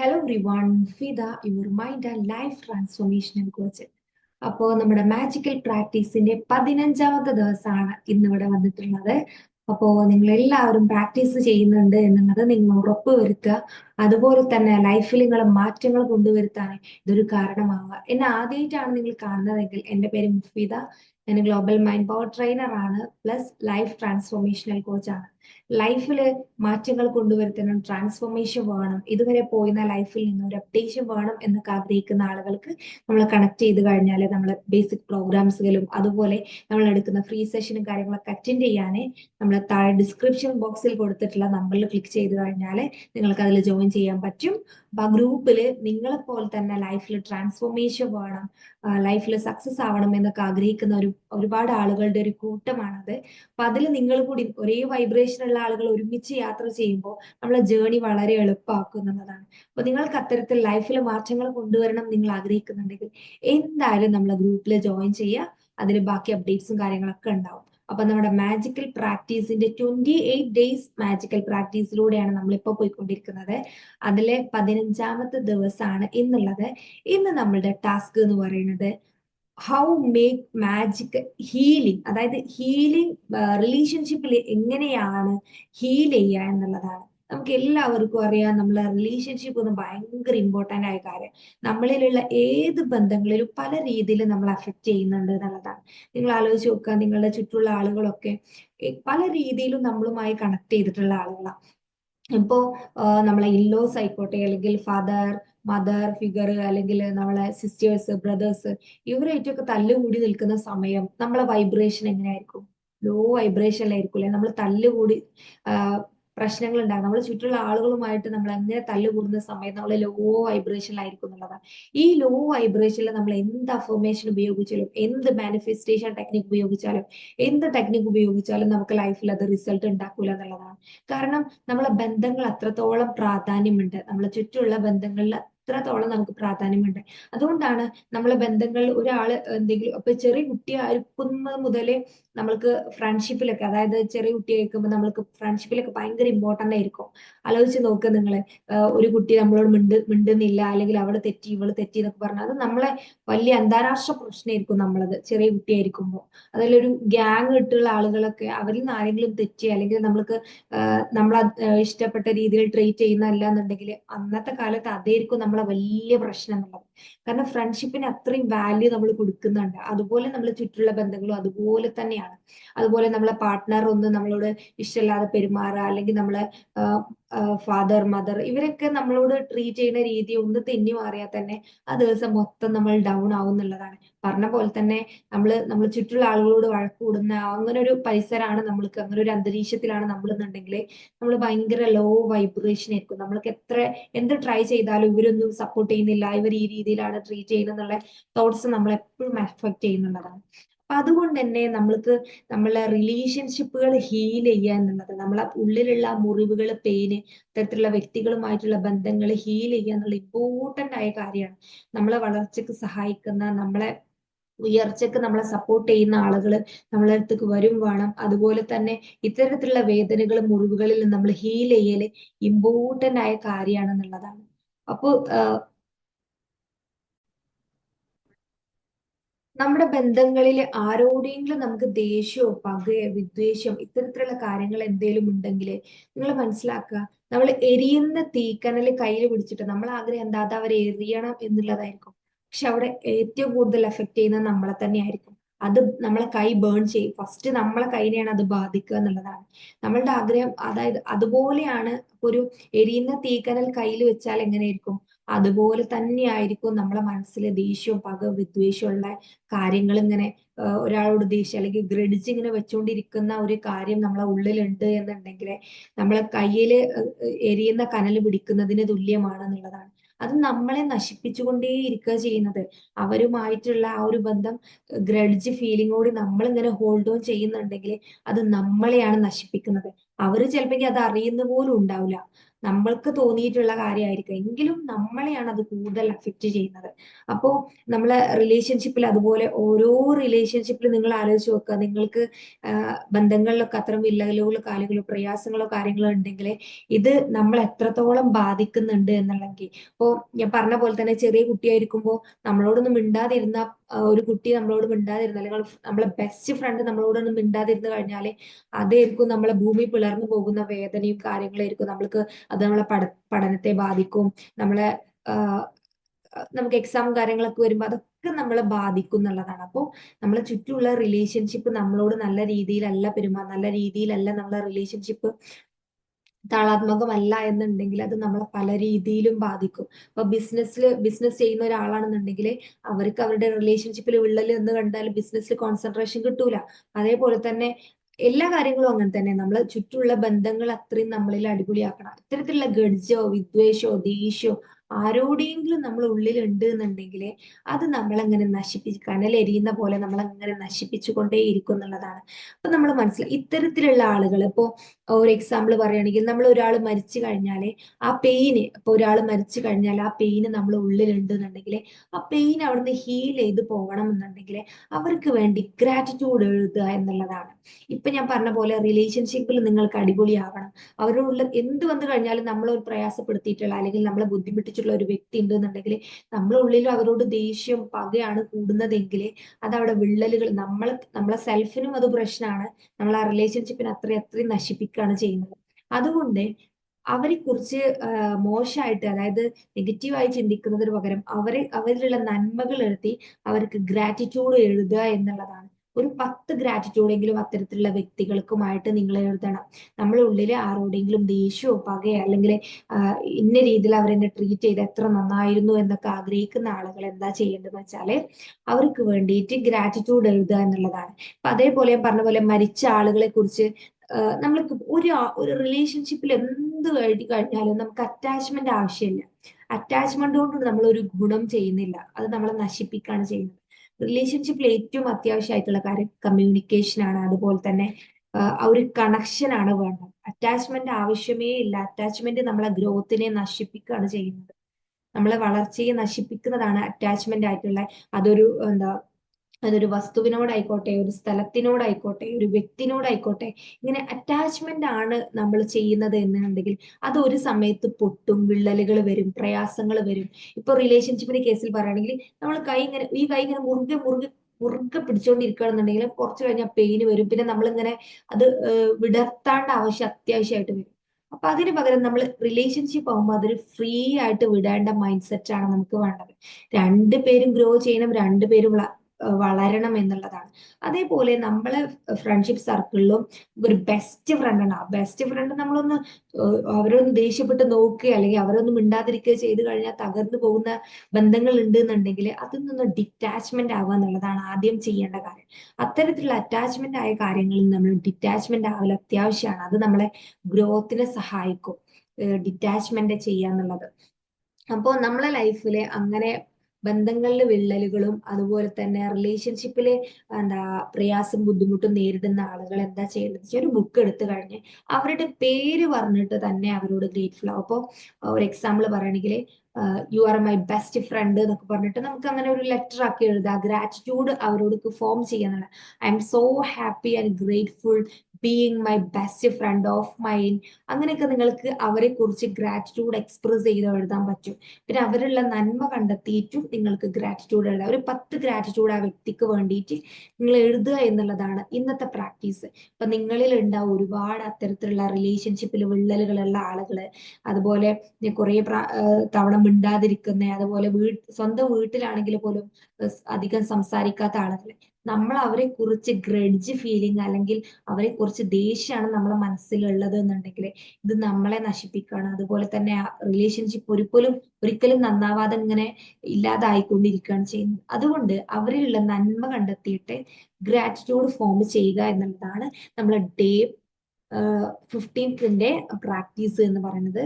Hello റിവൺ Fida your mind and life transformational coach അപ്പോൾ നമ്മുടെ മാജിക്കൽ പ്രാക്ടീസിന്റെ പതിനഞ്ചാമത്തെ ദിവസമാണ് ഇന്നിവിടെ വന്നിട്ടുള്ളത്. അപ്പോൾ നിങ്ങൾ എല്ലാവരും പ്രാക്ടീസ് ചെയ്യുന്നുണ്ട് എന്നുള്ളത് നിങ്ങൾ ഉറപ്പ് വരുത്തുക അതുപോലെ തന്നെ ലൈഫിൽ നിങ്ങൾ മാറ്റങ്ങൾ കൊണ്ടുവരുത്താൻ ഇതൊരു കാരണമാവുക. എന്നെ ആദ്യമായിട്ടാണ് നിങ്ങൾ കാണുന്നതെങ്കിൽ എന്റെ പേര് മുഫീദ. ഞാൻ ഗ്ലോബൽ മൈൻഡ് പവർ ട്രെയിനർ ആണ്. പ്ലസ് ലൈഫ് ട്രാൻസ്ഫോർമേഷണൽ കോച്ചാണ് ലൈഫിൽ മാറ്റങ്ങൾ കൊണ്ടുവരുത്തണം ട്രാൻസ്ഫോർമേഷൻ വേണം. ഇതുവരെ പോയിരുന്ന ലൈഫിൽ നിന്ന് ഒരു അപ്ഡേഷൻ വേണം എന്നൊക്കെ ആഗ്രഹിക്കുന്ന ആളുകൾക്ക് നമ്മൾ കണക്ട് ചെയ്ത് കഴിഞ്ഞാൽ നമ്മൾ ബേസിക് പ്രോഗ്രാംസുകളും അതുപോലെ നമ്മൾ എടുക്കുന്ന ഫ്രീ സെഷനും കാര്യങ്ങളൊക്കെ അറ്റൻഡ് ചെയ്യാനേ നമ്മൾ താഴെ ഡിസ്ക്രിപ്ഷൻ ബോക്സിൽ കൊടുത്തിട്ടുള്ള നമ്പറിൽ ക്ലിക്ക് ചെയ്ത് കഴിഞ്ഞാൽ നിങ്ങൾക്ക് അതിൽ ജോയിൻ ചെയ്യാൻ പറ്റും. അപ്പൊ ആ ഗ്രൂപ്പിൽ നിങ്ങളെ പോലെ തന്നെ ലൈഫിൽ ട്രാൻസ്ഫോർമേഷൻ വേണം ലൈഫിൽ സക്സസ് ആവണം എന്നൊക്കെ ആഗ്രഹിക്കുന്ന ഒരു ഒരുപാട് ആളുകളുടെ ഒരു കൂട്ടമാണത്. അപ്പൊ അതിൽ നിങ്ങൾ കൂടി ഒരേ വൈബ്രേഷൻ ഉള്ള ആളുകൾ ഒരുമിച്ച് യാത്ര ചെയ്യുമ്പോൾ നമ്മളെ ജേണി വളരെ എളുപ്പമാക്കും എന്നുള്ളതാണ് അപ്പൊ നിങ്ങൾക്ക് അത്തരത്തിൽ ലൈഫിൽ മാറ്റങ്ങൾ കൊണ്ടുവരണം നിങ്ങൾ ആഗ്രഹിക്കുന്നുണ്ടെങ്കിൽ എന്തായാലും നമ്മളെ ഗ്രൂപ്പിൽ ജോയിൻ ചെയ്യുക. അതിൽ ബാക്കി അപ്ഡേറ്റ്സും കാര്യങ്ങളൊക്കെ ഉണ്ടാവും. അപ്പൊ നമ്മുടെ മാജിക്കൽ പ്രാക്ടീസിന്റെ ട്വന്റി എയ്റ്റ് ഡേയ്സ് മാജിക്കൽ പ്രാക്ടീസിലൂടെയാണ് നമ്മളിപ്പോൾ പോയിക്കൊണ്ടിരിക്കുന്നത്. അതിലെ പതിനഞ്ചാമത്തെ ദിവസമാണ് ഇന്നുള്ളത്. ഇന്ന് നമ്മളുടെ ടാസ്ക് എന്ന് പറയുന്നത് ഹൗ മേക്ക് മാജിക് ഹീലിംഗ് അതായത് ഹീലിംഗ് റിലേഷൻഷിപ്പിൽ എങ്ങനെയാണ് ഹീൽ ചെയ്യുക എന്നുള്ളതാണ്. നമുക്ക് എല്ലാവർക്കും അറിയാം നമ്മൾ റിലേഷൻഷിപ്പ് ഒന്ന് ഭയങ്കര ഇമ്പോർട്ടന്റ് ആയ കാര്യം. നമ്മളിലുള്ള ഏത് ബന്ധങ്ങളിലും പല രീതിയിൽ നമ്മൾ അഫക്റ്റ് ചെയ്യുന്നുണ്ട് എന്നുള്ളതാണ്. നിങ്ങൾ ആലോചിച്ച് നോക്കുക നിങ്ങളുടെ ചുറ്റുള്ള ആളുകളൊക്കെ പല രീതിയിലും നമ്മളുമായി കണക്ട് ചെയ്തിട്ടുള്ള ആളുകളാണ്. ഇപ്പോ നമ്മളെ ഇല്ലോസ് ആയിക്കോട്ടെ അല്ലെങ്കിൽ ഫാദർ മദർ ഫിഗർ അല്ലെങ്കിൽ നമ്മളെ സിസ്റ്റേഴ്സ് ബ്രദേഴ്സ് ഇവരായിട്ടൊക്കെ തല്ലുകൂടി നിൽക്കുന്ന സമയം നമ്മളെ വൈബ്രേഷൻ എങ്ങനെയായിരിക്കും? ലോ വൈബ്രേഷൻ വൈബ്രേഷനിലായിരിക്കും അല്ലെ നമ്മൾ തല്ലുകൂടി പ്രശ്നങ്ങൾ ഉണ്ടാകും നമ്മൾ ചുറ്റുള്ള ആളുകളുമായിട്ട് നമ്മൾ എങ്ങനെ തല്ലുകൂടുന്ന സമയത്ത് നമ്മൾ ലോ വൈബ്രേഷനിലായിരിക്കും എന്നുള്ളതാണ് ഈ ലോ വൈബ്രേഷനിൽ നമ്മൾ എന്ത് അഫർമേഷൻ ഉപയോഗിച്ചാലും എന്ത് മാനിഫെസ്റ്റേഷൻ ടെക്നിക് ഉപയോഗിച്ചാലും എന്ത് ടെക്നിക് ഉപയോഗിച്ചാലും നമുക്ക് ലൈഫിൽ അത് റിസൾട്ട് ഉണ്ടാക്കൂല എന്നുള്ളതാണ്. കാരണം നമ്മളെ ബന്ധങ്ങൾ അത്രത്തോളം പ്രാധാന്യമുണ്ട്. നമ്മളെ ചുറ്റുമുള്ള ബന്ധങ്ങളിൽ അത്രത്തോളം നമുക്ക് പ്രാധാന്യമുണ്ട് അതുകൊണ്ടാണ് നമ്മളെ ബന്ധങ്ങളിൽ ഒരാൾ എന്തെങ്കിലും ഇപ്പൊ ചെറിയ കുട്ടിയായിരിക്കുന്നത് മുതലേ നമ്മൾക്ക് ഫ്രണ്ട്ഷിപ്പിലൊക്കെ അതായത് ചെറിയ കുട്ടി ആയിരിക്കുമ്പോൾ നമ്മൾക്ക് ഫ്രണ്ട്ഷിപ്പിലൊക്കെ ഭയങ്കര ഇമ്പോർട്ടന്റ് ആയിരിക്കും. ആലോചിച്ച് നോക്ക് നിങ്ങൾ ഒരു കുട്ടി നമ്മളോട് മിണ്ട് മിണ്ടുന്നില്ല അല്ലെങ്കിൽ അവൾ തെറ്റി ഇവൾ തെറ്റി എന്നൊക്കെ പറഞ്ഞാൽ അത് നമ്മളെ വലിയ അന്താരാഷ്ട്ര പ്രശ്നമായിരിക്കും നമ്മളത് ചെറിയ കുട്ടിയായിരിക്കുമ്പോൾ ഒരു ഗ്യാങ് ഇട്ടുള്ള ആളുകളൊക്കെ അവരിൽ നിന്ന് ആരെങ്കിലും തെറ്റി അല്ലെങ്കിൽ നമ്മൾക്ക് നമ്മൾ ഇഷ്ടപ്പെട്ട രീതിയിൽ ട്രീറ്റ് ചെയ്യുന്നതല്ല എന്നുണ്ടെങ്കിൽ അന്നത്തെ കാലത്ത് അതായിരിക്കും നമ്മളെ വലിയ പ്രശ്നം എന്നുള്ളത്. കാരണം ഫ്രണ്ട്ഷിപ്പിന് അത്രയും വാല്യൂ നമ്മൾ കൊടുക്കുന്നുണ്ട്. അതുപോലെ നമ്മൾ ചുറ്റുള്ള ബന്ധങ്ങളും അതുപോലെ തന്നെയാണ്. അതുപോലെ നമ്മളെ പാർട്ട്ണർ ഒന്ന് നമ്മളോട് ഇഷ്ടമില്ലാതെ പെരുമാറുക അല്ലെങ്കിൽ നമ്മളെ ഫാദർ മദർ ഇവരൊക്കെ നമ്മളോട് ട്രീറ്റ് ചെയ്യുന്ന രീതി ഒന്ന് തെന്നി മാറിയാൽ തന്നെ ആ ദിവസം മൊത്തം നമ്മൾ ഡൗൺ ആവും എന്നുള്ളതാണ്. പറഞ്ഞ പോലെ തന്നെ നമ്മൾ നമ്മൾ ചുറ്റുള്ള ആളുകളോട് വഴക്കൂടുന്ന അങ്ങനെ ഒരു പരിസരമാണ് നമ്മൾക്ക് അങ്ങനെ ഒരു അന്തരീക്ഷത്തിലാണ് നമ്മൾ എന്നുണ്ടെങ്കിൽ നമ്മൾ ഭയങ്കര ലോ വൈബ്രേഷൻ ആയിരിക്കും. നമ്മൾക്ക് എത്ര എന്ത് ട്രൈ ചെയ്താലും ഇവരൊന്നും സപ്പോർട്ട് ചെയ്യുന്നില്ല. ഇവർ ഈ രീതിയിലാണ് ട്രീറ്റ് ചെയ്യുന്നത് എന്നുള്ള തോട്ട്സ് നമ്മൾ എപ്പോഴും എഫക്ട് ചെയ്യുന്നുള്ളതാണ്. അപ്പൊ അതുകൊണ്ട് തന്നെ നമ്മൾക്ക് നമ്മളെ റിലേഷൻഷിപ്പുകൾ ഹീൽ ചെയ്യുക എന്നുള്ളത് നമ്മളെ ഉള്ളിലുള്ള മുറിവുകൾ പെയിന് ഇത്തരത്തിലുള്ള വ്യക്തികളുമായിട്ടുള്ള ബന്ധങ്ങൾ ഹീൽ ചെയ്യുക എന്നുള്ള ഇമ്പോർട്ടന്റ് ആയ കാര്യമാണ്. നമ്മളെ വളർച്ചയ്ക്ക് സഹായിക്കുന്ന നമ്മളെ ഉയർച്ചയ്ക്ക് നമ്മളെ സപ്പോർട്ട് ചെയ്യുന്ന ആളുകൾ നമ്മളെ അടുത്തേക്ക് വരും വേണം. അതുപോലെ തന്നെ ഇത്തരത്തിലുള്ള വേദനകൾ മുറിവുകളിൽ നമ്മൾ ഹീൽ ചെയ്യൽ ഇമ്പോർട്ടന്റ് ആയ കാര്യമാണെന്നുള്ളതാണ്. അപ്പോൾ നമ്മുടെ ബന്ധങ്ങളിൽ ആരോടെങ്കിലും നമുക്ക് ദേഷ്യമോ പകയോ വിദ്വേഷം ഇത്തരത്തിലുള്ള കാര്യങ്ങൾ എന്തെങ്കിലും ഉണ്ടെങ്കിൽ നിങ്ങൾ മനസ്സിലാക്കുക. നമ്മൾ എരിയുന്ന തീക്കനൽ കയ്യിൽ പിടിച്ചിട്ട് നമ്മൾ ആഗ്രഹം എന്താ? അത് അവരെ എറിയണം എന്നുള്ളതായിരിക്കും. പക്ഷെ അവിടെ ഏറ്റവും കൂടുതൽ എഫക്ട് ചെയ്യുന്നത് നമ്മളെ തന്നെയായിരിക്കും. അത് നമ്മളെ കൈ ബേൺ ചെയ്യും. ഫസ്റ്റ് നമ്മളെ കൈനെയാണ് അത് ബാധിക്കുക എന്നുള്ളതാണ്. നമ്മളുടെ ആഗ്രഹം അതായത് അതുപോലെയാണ് ഒരു എരിയുന്ന തീക്കനൽ കയ്യിൽ വെച്ചാൽ എങ്ങനെയായിരിക്കും? അതുപോലെ തന്നെയായിരിക്കും നമ്മളെ മനസ്സിലെ ദേഷ്യവും പക വിദ്വേഷമുള്ള കാര്യങ്ങൾ ഇങ്ങനെ ഒരാളോട് ദേഷ്യം അല്ലെങ്കിൽ ഗ്രഡിച്ച് ഇങ്ങനെ വെച്ചുകൊണ്ടിരിക്കുന്ന ഒരു കാര്യം നമ്മളെ ഉള്ളിലുണ്ട് എന്നുണ്ടെങ്കിൽ നമ്മളെ കയ്യിൽ എരിയുന്ന കനൽ പിടിക്കുന്നതിന് തുല്യമാണ് എന്നുള്ളതാണ്. അത് നമ്മളെ നശിപ്പിച്ചുകൊണ്ടേ ഇരിക്കുക ചെയ്യുന്നത്. അവരുമായിട്ടുള്ള ആ ഒരു ബന്ധം ഗ്രഡ്ജ് ഫീലിങ്ങോട് നമ്മളിങ്ങനെ ഹോൾഡ് ഓൺ ചെയ്യുന്നുണ്ടെങ്കിൽ അത് നമ്മളെയാണ് നശിപ്പിക്കുന്നത്. അവർ ചിലപ്പോൾ അത് അറിയുന്ന പോലും ഉണ്ടാവില്ല നമ്മൾക്ക് തോന്നിയിട്ടുള്ള കാര്യമായിരിക്കും എങ്കിലും നമ്മളെയാണ് അത് കൂടുതൽ അഫക്റ്റ് ചെയ്യുന്നത്. അപ്പോൾ നമ്മളെ റിലേഷൻഷിപ്പിൽ അതുപോലെ ഓരോ റിലേഷൻഷിപ്പിൽ നിങ്ങൾ ആലോചിച്ച് നോക്കുക. നിങ്ങൾക്ക് ബന്ധങ്ങളിലൊക്കെ അത്തരം വില്ലകളോ കാലുകളോ പ്രയാസങ്ങളോ കാര്യങ്ങളോ ഉണ്ടെങ്കിൽ ഇത് നമ്മൾ എത്രത്തോളം ബാധിക്കുന്നുണ്ട് എന്നുള്ളെങ്കിൽ ഇപ്പോൾ ഞാൻ പറഞ്ഞ പോലെ തന്നെ ചെറിയ കുട്ടിയായിരിക്കുമ്പോൾ നമ്മളോടൊന്നും മിണ്ടാതിരുന്ന ഒരു കുട്ടി നമ്മളോട് മിണ്ടാതിരുന്ന അല്ലെങ്കിൽ നമ്മളെ ബെസ്റ്റ് ഫ്രണ്ട് നമ്മളോടൊന്നും മിണ്ടാതിരുന്നു കഴിഞ്ഞാൽ അതായിരിക്കും നമ്മളെ ഭൂമി പിളർന്നു പോകുന്ന വേദനയും കാര്യങ്ങളായിരിക്കും. നമ്മൾക്ക് അത് നമ്മളെ പഠ പഠനത്തെ ബാധിക്കും. നമ്മളെ നമുക്ക് എക്സാം കാര്യങ്ങളൊക്കെ വരുമ്പോൾ അതൊക്കെ നമ്മളെ ബാധിക്കും എന്നുള്ളതാണ്. അപ്പോൾ നമ്മളെ ചുറ്റുമുള്ള റിലേഷൻഷിപ്പ് നമ്മളോട് നല്ല രീതിയിലല്ല പെരുമാ നല്ല രീതിയിലല്ല നമ്മളെ റിലേഷൻഷിപ്പ് താളാത്മകമല്ല എന്നുണ്ടെങ്കിൽ അത് നമ്മളെ പല രീതിയിലും ബാധിക്കും. ഇപ്പൊ ബിസിനസ്സിൽ ബിസിനസ് ചെയ്യുന്ന ഒരാളാണെന്നുണ്ടെങ്കിൽ അവർക്ക് അവരുടെ റിലേഷൻഷിപ്പിൽ വിള്ളൽ എന്ന് കണ്ടാൽ ബിസിനസ്സിൽ കോൺസെൻട്രേഷൻ കിട്ടൂല. അതേപോലെ തന്നെ എല്ലാ കാര്യങ്ങളും അങ്ങനെ തന്നെ. നമ്മൾ ചുറ്റുള്ള ബന്ധങ്ങൾ അത്രയും നമ്മളിൽ അടിപൊളിയാക്കണം. ഇത്തരത്തിലുള്ള ഗഡ്ജോ വിദ്വേഷോ ദേഷ്യോ ആരോടെങ്കിലും നമ്മൾ ഉള്ളിലുണ്ട് എന്നുണ്ടെങ്കിൽ അത് നമ്മളങ്ങനെ നശിപ്പിച്ച് കനലെരിയുന്ന പോലെ നമ്മളങ്ങനെ നശിപ്പിച്ചു കൊണ്ടേയിരിക്കും എന്നുള്ളതാണ്. അപ്പൊ നമ്മൾ മനസ്സിലായി ഇത്തരത്തിലുള്ള ആളുകൾ ഇപ്പോ ഒരു എക്സാമ്പിൾ പറയുകയാണെങ്കിൽ നമ്മൾ ഒരാൾ മരിച്ചു കഴിഞ്ഞാൽ ആ പെയിന് ഇപ്പൊ ഒരാൾ മരിച്ചു കഴിഞ്ഞാൽ ആ പെയിന് നമ്മൾ ഉള്ളിലുണ്ട് എന്നുണ്ടെങ്കിൽ ആ പെയിൻ അവിടുന്ന് ഹീൽ ചെയ്ത് പോകണം എന്നുണ്ടെങ്കിൽ അവർക്ക് വേണ്ടി ഗ്രാറ്റിറ്റ്യൂഡ് എഴുതുക എന്നുള്ളതാണ്. ഇപ്പൊ ഞാൻ പറഞ്ഞ പോലെ റിലേഷൻഷിപ്പിൽ നിങ്ങൾക്ക് അടിപൊളിയാവണം. അവരോടുള്ള എന്ത് വന്നു കഴിഞ്ഞാലും നമ്മൾ ഒരു പ്രയാസപ്പെടുത്തിയിട്ടുള്ള അല്ലെങ്കിൽ നമ്മളെ ബുദ്ധിമുട്ടിച്ചിട്ടുള്ള ഒരു വ്യക്തി ഉണ്ട് എന്നുണ്ടെങ്കിൽ നമ്മളെ ഉള്ളിൽ അവരോട് ദേഷ്യം പകയാണ് കൂടുന്നതെങ്കിൽ അത് അവിടെ വിള്ളലുകൾ നമ്മൾ നമ്മളെ സെൽഫിനും അത് പ്രശ്നമാണ്. നമ്മൾ ആ റിലേഷൻഷിപ്പിനെ അത്രയും അത്രയും നശിപ്പിക്കുകയാണ് ചെയ്യുന്നത്. അതുകൊണ്ട് അവരെ കുറിച്ച് മോശമായിട്ട് അതായത് നെഗറ്റീവായി ചിന്തിക്കുന്നതിന് പകരം അവരെ അവരിലുള്ള നന്മകൾ എഴുതി അവർക്ക് ഗ്രാറ്റിറ്റ്യൂഡ് എഴുതുക എന്നുള്ളതാണ്. ഒരു പത്ത് ഗ്രാറ്റിറ്റ്യൂഡ് എങ്കിലും അത്തരത്തിലുള്ള വ്യക്തികൾക്കുമായിട്ട് നിങ്ങൾ എഴുതണം. നമ്മളെ ഉള്ളിൽ ആരോടെങ്കിലും ദേഷ്യമോ പകയോ അല്ലെങ്കിൽ ഇന്ന രീതിയിൽ അവരെന്നെ ട്രീറ്റ് ചെയ്ത് എത്ര നന്നായിരുന്നു എന്നൊക്കെ ആഗ്രഹിക്കുന്ന ആളുകൾ എന്താ ചെയ്യേണ്ടതെന്ന് വെച്ചാൽ അവർക്ക് വേണ്ടിയിട്ട് ഗ്രാറ്റിറ്റ്യൂഡ് എഴുതുക എന്നുള്ളതാണ്. അപ്പൊ അതേപോലെ പറഞ്ഞ പോലെ മരിച്ച ആളുകളെ കുറിച്ച് നമ്മൾക്ക് ഒരു ഒരു റിലേഷൻഷിപ്പിൽ എന്ത് വേണ്ടി കഴിഞ്ഞാലും നമുക്ക് അറ്റാച്ച്മെന്റ് ആവശ്യമില്ല. അറ്റാച്ച്മെന്റ് കൊണ്ട് നമ്മൾ ഒരു ഗുണം ചെയ്യുന്നില്ല. അത് നമ്മളെ നശിപ്പിക്കുകയാണ് ചെയ്യുന്നത്. റിലേഷൻഷിപ്പിൽ ഏറ്റവും അത്യാവശ്യമായിട്ടുള്ള കാര്യം കമ്മ്യൂണിക്കേഷൻ ആണ്. അതുപോലെ തന്നെ ആ ഒരു കണക്ഷൻ ആണ് വേണ്ടത്. അറ്റാച്ച്മെന്റ് ആവശ്യമേ ഇല്ല. അറ്റാച്ച്മെന്റ് നമ്മളെ ഗ്രോത്തിനെ നശിപ്പിക്കുകയാണ് ചെയ്യുന്നത്. നമ്മളെ വളർച്ചയെ നശിപ്പിക്കുന്നതാണ് അറ്റാച്ച്മെന്റ് ആയിട്ടുള്ള അതൊരു എന്താ അതൊരു വസ്തുവിനോടായിക്കോട്ടെ ഒരു സ്ഥലത്തിനോടായിക്കോട്ടെ ഒരു വ്യക്തിനോടായിക്കോട്ടെ ഇങ്ങനെ അറ്റാച്ച്മെന്റ് ആണ് നമ്മൾ ചെയ്യുന്നത് എന്നുണ്ടെങ്കിൽ അത് ഒരു സമയത്ത് പൊട്ടും വിള്ളലുകൾ വരും പ്രയാസങ്ങൾ വരും. ഇപ്പൊ റിലേഷൻഷിപ്പിന്റെ കേസിൽ പറയുകയാണെങ്കിൽ നമ്മൾ കൈ ഇങ്ങനെ ഈ കൈ ഇങ്ങനെ മുറുകെ മുറുകെ മുറുകെ പിടിച്ചോണ്ടിരിക്കുകയാണെന്നുണ്ടെങ്കിൽ കുറച്ച് കഴിഞ്ഞാൽ പെയിന് വരും. പിന്നെ നമ്മളിങ്ങനെ അത് വിടർത്താണ്ട് ആവശ്യം അത്യാവശ്യമായിട്ട് വരും. അപ്പൊ അതിന് പകരം നമ്മൾ റിലേഷൻഷിപ്പ് ആകുമ്പോൾ അതൊരു ഫ്രീ ആയിട്ട് വിടേണ്ട മൈൻഡ് സെറ്റ് ആണ് നമുക്ക് വേണ്ടത്. രണ്ടുപേരും ഗ്രോ ചെയ്യണം രണ്ടുപേരും വളരണം എന്നുള്ളതാണ്. അതേപോലെ നമ്മളെ ഫ്രണ്ട്ഷിപ്പ് സർക്കിളിലും ഒരു ബെസ്റ്റ് ഫ്രണ്ട് ആണ്. ആ ബെസ്റ്റ് ഫ്രണ്ട് നമ്മളൊന്ന് അവരൊന്ന് ദേഷ്യപ്പെട്ട് നോക്കുക അല്ലെങ്കിൽ അവരൊന്നും മിണ്ടാതിരിക്കുക ചെയ്തു കഴിഞ്ഞാൽ തകർന്നു പോകുന്ന ബന്ധങ്ങൾ ഉണ്ട് എന്നുണ്ടെങ്കിൽ അതിൽ നിന്ന് ഡിറ്റാച്ച്മെന്റ് ആവുക എന്നുള്ളതാണ് ആദ്യം ചെയ്യേണ്ട കാര്യം. അത്തരത്തിലുള്ള അറ്റാച്ച്മെന്റ് ആയ കാര്യങ്ങളിൽ നമ്മൾ ഡിറ്റാച്ച്മെന്റ് ആവൽ അത്യാവശ്യമാണ്. അത് നമ്മളെ ഗ്രോത്തിനെ സഹായിക്കും. ഡിറ്റാച്ച്മെന്റ് ചെയ്യുക എന്നുള്ളത് അപ്പോൾ നമ്മളെ ലൈഫിൽ അങ്ങനെ ബന്ധങ്ങളിലെ വിള്ളലുകളും അതുപോലെ തന്നെ റിലേഷൻഷിപ്പിലെ എന്താ പ്രയാസം ബുദ്ധിമുട്ടും നേരിടുന്ന ആളുകൾ എന്താ ചെയ്യേണ്ടത് ഒരു ബുക്ക് എടുത്തു കഴിഞ്ഞ് അവരുടെ പേര് പറഞ്ഞിട്ട് തന്നെ അവരോട് ഗ്രേറ്റ്ഫുൾ ആവും. അപ്പോൾ ഒരു എക്സാമ്പിൾ പറയണമെങ്കിൽ you are my best friend എന്നൊക്കെ പറഞ്ഞിട്ട് നമുക്ക് അങ്ങനെ ഒരു ലെറ്റർ ആക്കി എഴുതാം. ഗ്രാറ്റിറ്റ്യൂഡ് അവരോട് form ചെയ്യാന്നുള്ള I'm so happy and grateful being my best friend of mine അങ്ങനെയൊക്കെ നിങ്ങൾക്ക് അവരെ കുറിച്ച് ഗ്രാറ്റിറ്റ്യൂഡ് എക്സ്പ്രസ് ചെയ്ത് എഴുതാൻ പറ്റും. പിന്നെ അവരുള്ള നന്മ കണ്ടെത്തിയിട്ടും നിങ്ങൾക്ക് ഗ്രാറ്റിറ്റ്യൂഡ് എഴുതാം. ഒരു പത്ത് ഗ്രാറ്റിറ്റ്യൂഡ് ആ വ്യക്തിക്ക് വേണ്ടിയിട്ട് നിങ്ങൾ എഴുതുക എന്നുള്ളതാണ് ഇന്നത്തെ പ്രാക്ടീസ് ഇപ്പൊ നിങ്ങളിൽ ഉണ്ടാവും ഒരുപാട് അത്തരത്തിലുള്ള റിലേഷൻഷിപ്പിൽ വിള്ളലുകളുള്ള ആളുകൾ അതുപോലെ കുറെ തവണ മിണ്ടാതിരിക്കുന്ന അതുപോലെ വീട്ട് സ്വന്തം വീട്ടിലാണെങ്കിൽ പോലും അധികം സംസാരിക്കാത്ത ആളുകളെ. നമ്മൾ അവരെ കുറിച്ച് ഗ്രഡ്ജ് ഫീലിംഗ് അല്ലെങ്കിൽ അവരെ കുറിച്ച് ദേഷ്യമാണ് നമ്മളെ മനസ്സിലുള്ളത് എന്നുണ്ടെങ്കിൽ ഇത് നമ്മളെ നശിപ്പിക്കുകയാണ്. അതുപോലെ തന്നെ റിലേഷൻഷിപ്പ് ഒരിക്കലും ഒരിക്കലും നന്നാവാതെ ഇങ്ങനെ ഇല്ലാതായിക്കൊണ്ടിരിക്കുകയാണ് ചെയ്യുന്നത്. അതുകൊണ്ട് അവരിലുള്ള നന്മ കണ്ടെത്തിയിട്ട് ഗ്രാറ്റിറ്റ്യൂഡ് ഫോം ചെയ്യുക എന്നുള്ളതാണ് നമ്മളെ ഡേ ഫിഫ്റ്റീൻത്തിന്റെ പ്രാക്ടീസ് എന്ന് പറയുന്നത്.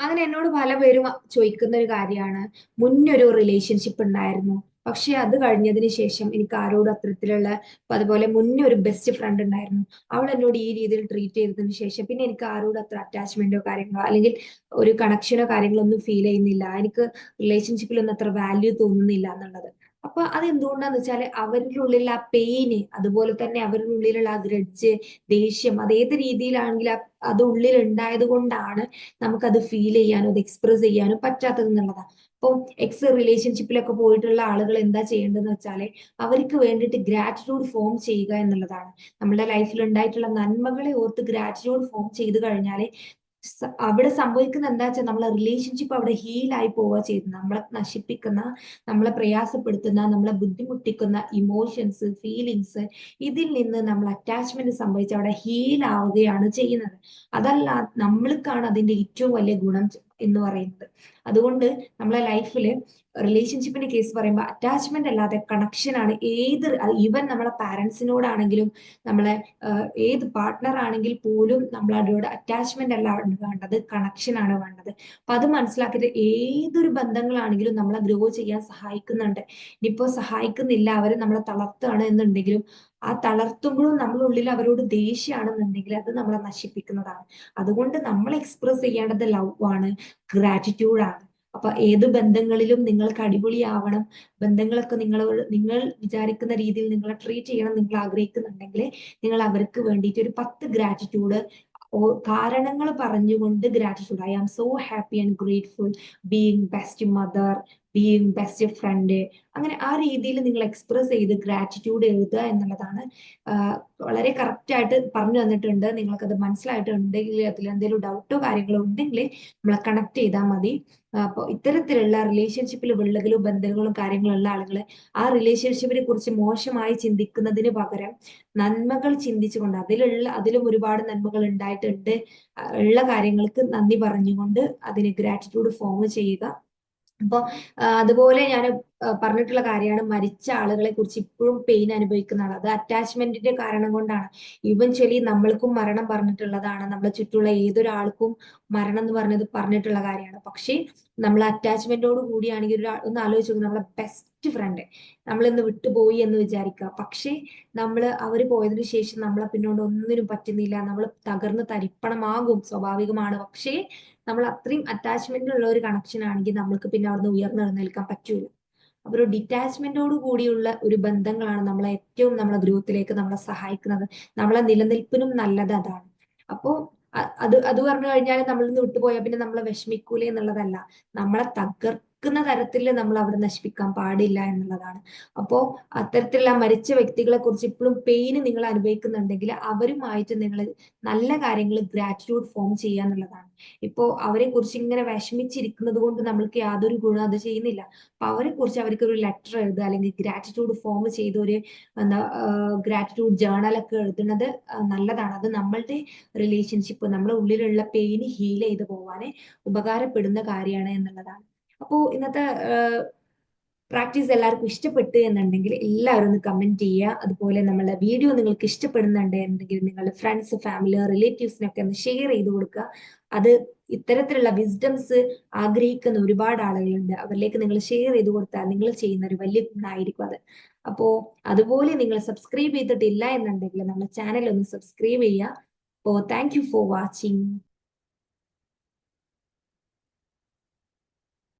അങ്ങനെ എന്നോട് പല പേരും ചോദിക്കുന്ന ഒരു കാര്യമാണ്. മുന്നൊരു റിലേഷൻഷിപ്പ് ഉണ്ടായിരുന്നു. പക്ഷെ അത് കഴിഞ്ഞതിന് ശേഷം എനിക്ക് ആരോടും അത്തരത്തിലുള്ള അതുപോലെ മുന്നേ ഒരു ബെസ്റ്റ് ഫ്രണ്ട് ഉണ്ടായിരുന്നു. അവൾ എന്നോട് ഈ രീതിയിൽ ട്രീറ്റ് ചെയ്തതിന് ശേഷം പിന്നെ എനിക്ക് ആരോടും അത്ര അറ്റാച്ച്മെന്റോ കാര്യങ്ങളോ അല്ലെങ്കിൽ ഒരു കണക്ഷനോ കാര്യങ്ങളോ ഒന്നും ഫീൽ ചെയ്യുന്നില്ല. എനിക്ക് റിലേഷൻഷിപ്പിലൊന്നും അത്ര വാല്യൂ തോന്നുന്നില്ല എന്നുള്ളത്. അപ്പൊ അത് എന്തുകൊണ്ടാന്ന് വെച്ചാൽ അവരുടെ ഉള്ളിലുള്ള ആ പെയിന് അതുപോലെ തന്നെ അവരുടെ ഉള്ളിലുള്ള ആ ഗ്രഡ്ജ് ദേഷ്യം അത് ഏത് രീതിയിലാണെങ്കിലും അത് ഉള്ളിൽ ഉണ്ടായത് കൊണ്ടാണ് നമുക്കത് ഫീൽ ചെയ്യാനും അത് എക്സ്പ്രസ് ചെയ്യാനും പറ്റാത്തത് എന്നുള്ളതാണ് ഇപ്പം എക്സ് റിലേഷൻഷിപ്പിലൊക്കെ പോയിട്ടുള്ള ആളുകൾ എന്താ ചെയ്യേണ്ടതെന്ന് വെച്ചാൽ അവർക്ക് വേണ്ടിയിട്ട് ഗ്രാറ്റിറ്റ്യൂഡ് ഫോം ചെയ്യുക എന്നുള്ളതാണ്. നമ്മുടെ ലൈഫിൽ ഉണ്ടായിട്ടുള്ള നന്മകളെ ഓർത്ത് ഗ്രാറ്റിറ്റ്യൂഡ് ഫോം ചെയ്തു കഴിഞ്ഞാൽ അവിടെ സംഭവിക്കുന്ന എന്താ വെച്ചാൽ നമ്മളെ റിലേഷൻഷിപ്പ് അവിടെ ഹീലായി പോവുക ചെയ്യുന്നത് നമ്മളെ നശിപ്പിക്കുന്ന നമ്മളെ പ്രയാസപ്പെടുത്തുന്ന നമ്മളെ ബുദ്ധിമുട്ടിക്കുന്ന ഇമോഷൻസ് ഫീലിങ്സ് ഇതിൽ നിന്ന് നമ്മൾ അറ്റാച്ച്മെന്റ് സംഭവിച്ച് അവിടെ ഹീൽ ആവുകയാണ് ചെയ്യുന്നത്. അതല്ല നമ്മൾക്കാണ് അതിന്റെ ഏറ്റവും വലിയ ഗുണം എന്ന് പറയുന്നത്. അതുകൊണ്ട് നമ്മളെ ലൈഫിൽ റിലേഷൻഷിപ്പിന്റെ കേസ് പറയുമ്പോൾ അറ്റാച്ച്മെന്റ് അല്ലാതെ കണക്ഷൻ ആണ് ഏത് ഈവൻ നമ്മളെ പാരന്റ്സിനോടാണെങ്കിലും നമ്മളെ ഏത് പാർട്ട്ണർ ആണെങ്കിൽ പോലും നമ്മൾ അവരോട് അറ്റാച്ച്മെന്റ് അല്ല വേണ്ടത് കണക്ഷൻ ആണ് വേണ്ടത്. അപ്പൊ അത് മനസ്സിലാക്കിയിട്ട് ഏതൊരു ബന്ധങ്ങളാണെങ്കിലും നമ്മളെ ഗ്രോ ചെയ്യാൻ സഹായിക്കുന്നുണ്ട്. ഇനിയിപ്പോ സഹായിക്കുന്നില്ല അവർ നമ്മളെ തളർത്തുകയാണ് എന്നുണ്ടെങ്കിലും ആ തളർത്തുമ്പോഴും നമ്മളുള്ളിൽ അവരോട് ദേഷ്യമാണെന്നുണ്ടെങ്കിൽ അത് നമ്മളെ നശിപ്പിക്കുന്നതാണ്. അതുകൊണ്ട് നമ്മൾ എക്സ്പ്രസ് ചെയ്യേണ്ടത് ലവ് ആണ് ഗ്രാറ്റിറ്റ്യൂഡ് ആണ്. അപ്പൊ ഏത് ബന്ധങ്ങളിലും നിങ്ങൾക്ക് അടിപൊളിയാവണം ബന്ധങ്ങളൊക്കെ നിങ്ങൾ നിങ്ങൾ വിചാരിക്കുന്ന രീതിയിൽ നിങ്ങളെ ട്രീറ്റ് ചെയ്യണം നിങ്ങൾ ആഗ്രഹിക്കുന്നുണ്ടെങ്കിൽ നിങ്ങൾ അവർക്ക് വേണ്ടിയിട്ട് ഒരു പത്ത് ഗ്രാറ്റിറ്റ്യൂഡ് കാരണങ്ങൾ പറഞ്ഞുകൊണ്ട് gratitude I am so happy and grateful being best mother being best friend അങ്ങനെ ആ രീതിയിൽ നിങ്ങൾ എക്സ്പ്രസ് ചെയ്ത് ഗ്രാറ്റിറ്റ്യൂഡ് എഴുതുക എന്നുള്ളതാണ് വളരെ കറക്റ്റ് ആയിട്ട് പറഞ്ഞു തന്നിട്ടുണ്ട്. അത് മനസ്സിലായിട്ടുണ്ടെങ്കിൽ അതിൽ എന്തെങ്കിലും ഡൗട്ടോ കാര്യങ്ങളോ ഉണ്ടെങ്കിൽ നമ്മളെ കണക്ട് ചെയ്താൽ മതി. അപ്പോൾ ഇത്തരത്തിലുള്ള റിലേഷൻഷിപ്പിൽ വിള്ളകളും ബന്ധങ്ങളും കാര്യങ്ങളും ഉള്ള ആളുകൾ ആ റിലേഷൻഷിപ്പിനെ കുറിച്ച് മോശമായി ചിന്തിക്കുന്നതിന് പകരം നന്മകൾ ചിന്തിച്ചുകൊണ്ട് അതിലുള്ള അതിലും ഒരുപാട് നന്മകൾ ഉണ്ടായിട്ടുണ്ട്. ഉള്ള കാര്യങ്ങൾക്ക് നന്ദി പറഞ്ഞുകൊണ്ട് അതിന് ഗ്രാറ്റിറ്റ്യൂഡ് ഫോം ചെയ്യുക. അപ്പൊ അതുപോലെ ഞാൻ പറഞ്ഞിട്ടുള്ള കാര്യമാണ്. മരിച്ച ആളുകളെ കുറിച്ച് ഇപ്പോഴും പെയിൻ അനുഭവിക്കുന്ന ആൾ അത് അറ്റാച്ച്മെന്റിന്റെ കാരണം കൊണ്ടാണ്. ഇവൻച്വലി നമ്മൾക്കും മരണം പറഞ്ഞിട്ടുള്ളതാണ്. നമ്മളെ ചുറ്റുള്ള ഏതൊരാൾക്കും മരണം എന്ന് പറഞ്ഞത് പറഞ്ഞിട്ടുള്ള കാര്യമാണ്. പക്ഷേ നമ്മൾ അറ്റാച്ച്മെന്റോട് കൂടിയാണെങ്കിൽ ഒരു ഒന്ന് ആലോചിച്ച് നമ്മളെ ബെസ്റ്റ് ഫ്രണ്ട് നമ്മൾ ഇന്ന് വിട്ടുപോയി എന്ന് വിചാരിക്കുക. പക്ഷേ നമ്മൾ അവർ പോയതിനു ശേഷം നമ്മളെ പിന്നോട് ഒന്നിനും പറ്റുന്നില്ല. നമ്മൾ തകർന്ന് തരിപ്പണമാകും സ്വാഭാവികമാണ്. പക്ഷേ നമ്മൾ അത്രയും അറ്റാച്ച്മെന്റ് ഉള്ള ഒരു കണക്ഷൻ ആണെങ്കിൽ നമ്മൾക്ക് പിന്നെ അവിടുന്ന് ഉയർന്നെഴുന്നേൽക്കാൻ പറ്റൂല. ഒരു ഡിറ്റാച്ച്മെന്റോട് കൂടിയുള്ള ഒരു ബന്ധങ്ങളാണ് നമ്മളെ ഏറ്റവും നമ്മളെ ഗ്രൂത്തിലേക്ക് നമ്മളെ സഹായിക്കുന്നത്. നമ്മളെ നിലനിൽപ്പിനും നല്ലത് അതാണ്. അപ്പോ അത് അത് പറഞ്ഞു കഴിഞ്ഞാൽ നമ്മളിൽ നിന്ന് വിട്ടുപോയാൽ പിന്നെ നമ്മളെ വിഷമിക്കൂലേ എന്നുള്ളതല്ല. നമ്മളെ തകർ നിൽക്കുന്ന തരത്തിൽ നമ്മൾ അവിടെ നശിപ്പിക്കാൻ പാടില്ല എന്നുള്ളതാണ്. അപ്പോ അത്തരത്തിലുള്ള മരിച്ച വ്യക്തികളെ കുറിച്ച് ഇപ്പോഴും പെയിന് നിങ്ങൾ അനുഭവിക്കുന്നുണ്ടെങ്കിൽ അവരുമായിട്ട് നിങ്ങൾ നല്ല കാര്യങ്ങൾ ഗ്രാറ്റിറ്റ്യൂഡ് ഫോം ചെയ്യുക എന്നുള്ളതാണ്. അവരെ കുറിച്ച് ഇങ്ങനെ വിഷമിച്ചിരിക്കുന്നത് കൊണ്ട് നമ്മൾക്ക് യാതൊരു ഗുണം അത് ചെയ്യുന്നില്ല. അപ്പൊ അവരെ കുറിച്ച് അവർക്ക് ഒരു ലെറ്റർ എഴുതുക അല്ലെങ്കിൽ ഗ്രാറ്റിറ്റ്യൂഡ് ഫോം ചെയ്ത് ഒരു എന്താ ഗ്രാറ്റിറ്റ്യൂഡ് ഒക്കെ എഴുതുന്നത് നല്ലതാണ്. അത് നമ്മളുടെ റിലേഷൻഷിപ്പ് നമ്മുടെ ഉള്ളിലുള്ള പെയിന് ഹീൽ ചെയ്ത് പോവാനേ ഉപകാരപ്പെടുന്ന കാര്യമാണ് എന്നുള്ളതാണ്. അപ്പോൾ ഇന്നത്തെ പ്രാക്ടീസ് എല്ലാവർക്കും ഇഷ്ടപ്പെട്ടു എന്നുണ്ടെങ്കിൽ എല്ലാവരും ഒന്ന് കമന്റ് ചെയ്യുക. അതുപോലെ നമ്മളെ വീഡിയോ നിങ്ങൾക്ക് ഇഷ്ടപ്പെടുന്നുണ്ട് എന്നുണ്ടെങ്കിൽ നിങ്ങളുടെ ഫ്രണ്ട്സ് ഫാമിലി റിലേറ്റീവ്സിനൊക്കെ ഒന്ന് ഷെയർ ചെയ്ത് കൊടുക്കുക. അത് ഇത്തരത്തിലുള്ള വിസ്ഡംസ് ആഗ്രഹിക്കുന്ന ഒരുപാട് ആളുകളുണ്ട്. അവരിലേക്ക് നിങ്ങൾ ഷെയർ ചെയ്ത് കൊടുത്താൽ നിങ്ങൾ ചെയ്യുന്ന ഒരു വലിയ ഗുണമായിരിക്കും അത്. അപ്പോ അതുപോലെ നിങ്ങൾ സബ്സ്ക്രൈബ് ചെയ്തിട്ടില്ല എന്നുണ്ടെങ്കിൽ നമ്മുടെ ചാനൽ ഒന്ന് സബ്സ്ക്രൈബ് ചെയ്യുക. അപ്പോൾ താങ്ക് യു ഫോർ വാച്ചിങ്